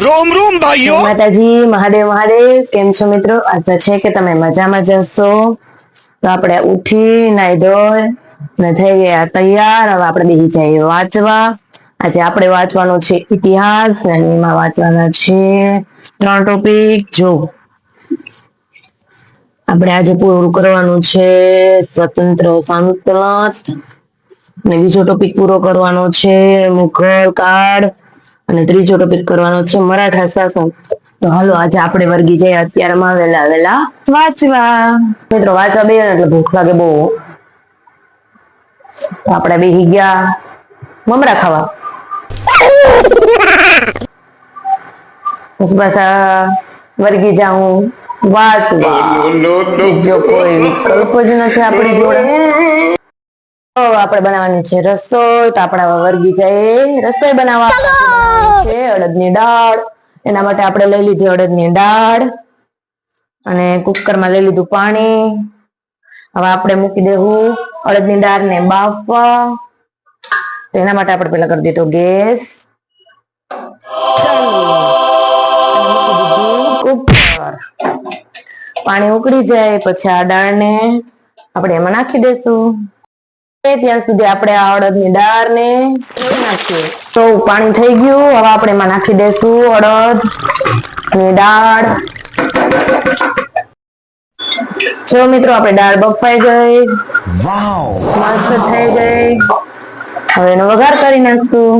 રોમ રોમ ભાઈઓ. માતાજી, મહાદેવ મહાદેવ. કેમ છો મિત્રો? આશા છે કે તમે મજામાં જશો તો આપણે ઉઠી નાઈ ધોઈ ને થઈ ગયા તૈયાર. હવે આપણે બેસી જઈએ વાંચવા. આજે આપણે વાંચવાનો છે ઇતિહાસ ને એમાં વાંચવાના છે ત્રણ ટોપિક. જો, આપણે આજે પૂરું કરવાનું છે સ્વતંત્ર સાંતલન ને બીજો ટોપિક પૂરો કરવાનો છે મુઘલ કાળ. અને ત્રીજો ટોપિક કરવાનો છે મરાઠા શાસન. તો હાલો, આજે આપણે વર્ગી જઈએ. અત્યારમાં વેલા વેલા વાંચવા. મિત્રો, વાંચવા બે એટલે ભૂખ લાગે બહુ. આપણે બેસી ગયા મમરા ખાવા. પછી પાછા વર્ગી જાઉં વાંચવા. બીજો કોઈ વિકલ્પ જ નથી આપણી જોડે. આપણે બનાવવાની છે રસોઈ. તો આપણા વર્ગી જાય રસોઈ બનાવવા. છે, અડદની દાળ. એના માટે આપણે લઈ લીધી અડદની દાળ અને કુકરમાં લઈ લીધું પાણી. હવે આપણે મૂકી દેવું અડદની દાળને બાફવા. તો એના માટે આપણે પેલા કરી દીધો ગેસ. કુકર. પાણી ઉકળી જાય, પછી આ દાળને આપણે એમાં નાખી દેશું. ત્યાં સુધી આપણે આ અડદની દાળ ને નાખીએ સૌ પાણી થઈ ગયું. હવે આપણે એમાં નાખી દઈશું અડદ અને દાળ. જો મિત્રો આપણે દાળ બફાઈ ગઈ. મસ્ત થઈ ગઈ. હવે એનો વઘાર કરી નાખશું.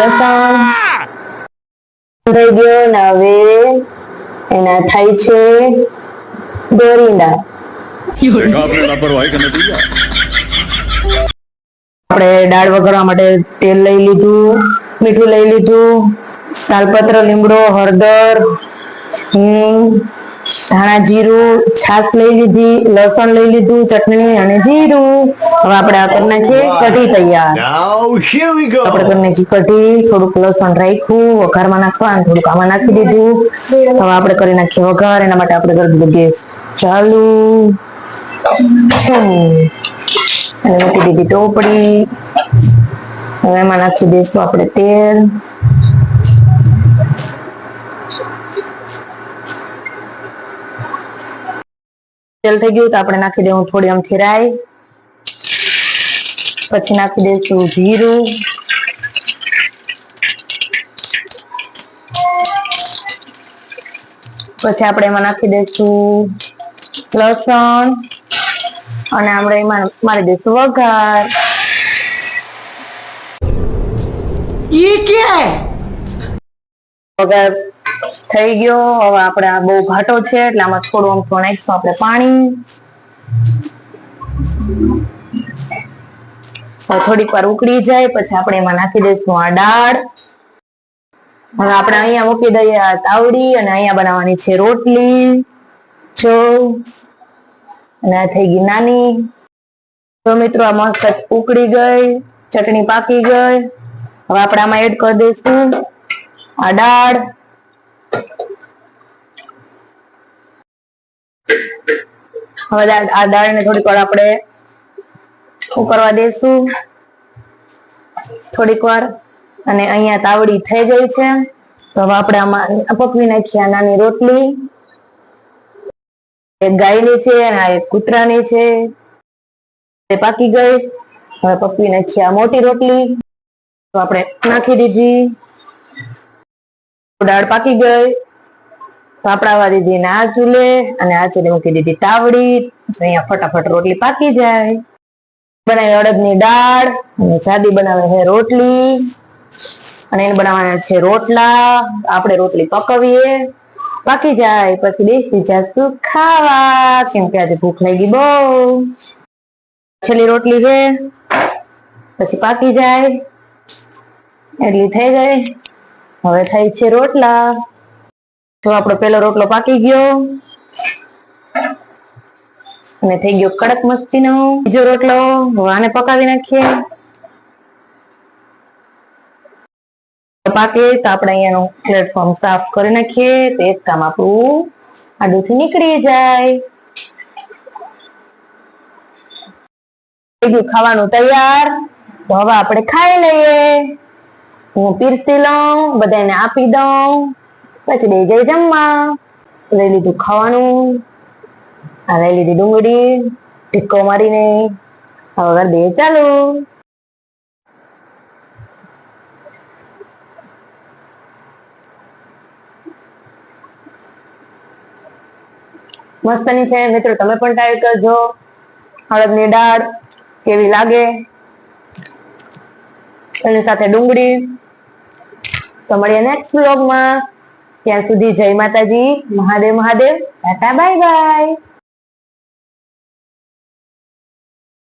લસણ. થઈ ગયો ને હવે એના થાય છે દોરીંડા લાપરવાહી આપણે દાળ વઘારવા માટે તેલ લઈ લીધું મીઠું લઈ લીધું તાલપત્ર લીમડો હળદર હિંગ ધાણા જીરું છાશ લઈ લીધી લસણ લઈ લીધું ચટણી અને જીરું. હવે આપણે આ કરી નાખીએ કઢી તૈયાર. આપણે કરી નાખી કઢી થોડુંક લસણ રાખ્યું વઘારમાં નાખવા થોડુંક આમાં નાખી દીધું. હવે આપણે કરી નાખીએ વઘાર એના માટે આપણે કરી દીધું ગેસ ચાલુ. અને મૂકી દીધી ટોપડી. હવે એમાં નાખી દઈશું આપણે તેલ. તેલ થઈ ગયું તો આપણે નાખી દેવું થોડી આમથી રાઈ પછી નાખી દઈશું જીરું. પછી આપણે એમાં નાખી દઈશું લસણ. અને આપણે એમાં મારી દઈશું વઘાર. વઘાર થઈ ગયો. હવે આપણે આ બહુ ઘાટો છે એટલે આમાં થોડું અમથું નાખીશું. આપણે પાણી. થોડીક વાર ઉકળી જાય પછી આપણે એમાં નાખી દઈશું આ દાળ. હવે આપણે અહીંયા મૂકી દઈએ આ તાવડી અને અહીંયા બનાવવાની છે રોટલી જો અને આ થઈ ગઈ નાની. તો મિત્રો આ મસ્ત ઉકળી ગઈ, ચટણી પાકી ગઈ. હવે આપણે આમાં એડ કરી દઈશું આ દાળ. હવે આ આ દાળને થોડીક વાર આપણે ઉકળવા દઈશું. થોડીક વાર. અને અહીંયા તાવડી થઈ ગઈ છે. તો હવે આપણે આમાં પકવી નાખીએ નાની રોટલી. એક ગાયની છે આ એક કૂતરાની છે. તે પાકી ગઈ. હવે પપ્પી નાખી આ મોટી રોટલી. તો આપણે નાખી દીધી. દાળ પાકી ગઈ. તો દીધી ને આ ચૂલે અને આ ચૂલે મૂકી દીધી તાવડી. અહીંયા ફટાફટ રોટલી પાકી જાય. બનાવી અડદની દાળ અને સાદી બનાવે છે રોટલી. અને એને બનાવવાના છે રોટલા. આપણે રોટલી પકવીએ. પાકી જાય, પછી બેસી જાશું ખાવા. કેમ કે આજે ભૂખ લાગી બહુ. છેલ્લી રોટલી છે. પછી પાકી જાય. એટલી થઈ જાય. હવે થાય છે રોટલા. જો આપણો પેલો રોટલો પાકી ગયો. અને થઈ ગયો કડક મસ્તીનો. બીજો રોટલો આને પકાવી નાખીએ. પાકે તો આપણે અહીંયાનું પ્લેટફોર્મ સાફ કરી નાખીએ. તો કામ આપણું આડુથી નીકળી જાય. ખાવાનું તૈયાર. તો હવે આપણે ખાઈ લઈએ. હું પીરસી લઉં, બધાને આપી દઉં. પછી બે જઈ જમવા. લઈ લીધું ખાવાનું. આ લઈ લીધી ડુંગળી. ટીક્કો મારીને. હવે બે ચાલુ. મસ્તની છે. મિત્રો, તમે પણ ટ્રાય કરજો. હળદની દાળ કેવી લાગે? એની સાથે ડુંગળી. તો મળીએ નેક્સ્ટ વ્લોગમાં ત્યાં સુધી જય માતાજી. Mahadev Mahadev. Tata, bye bye.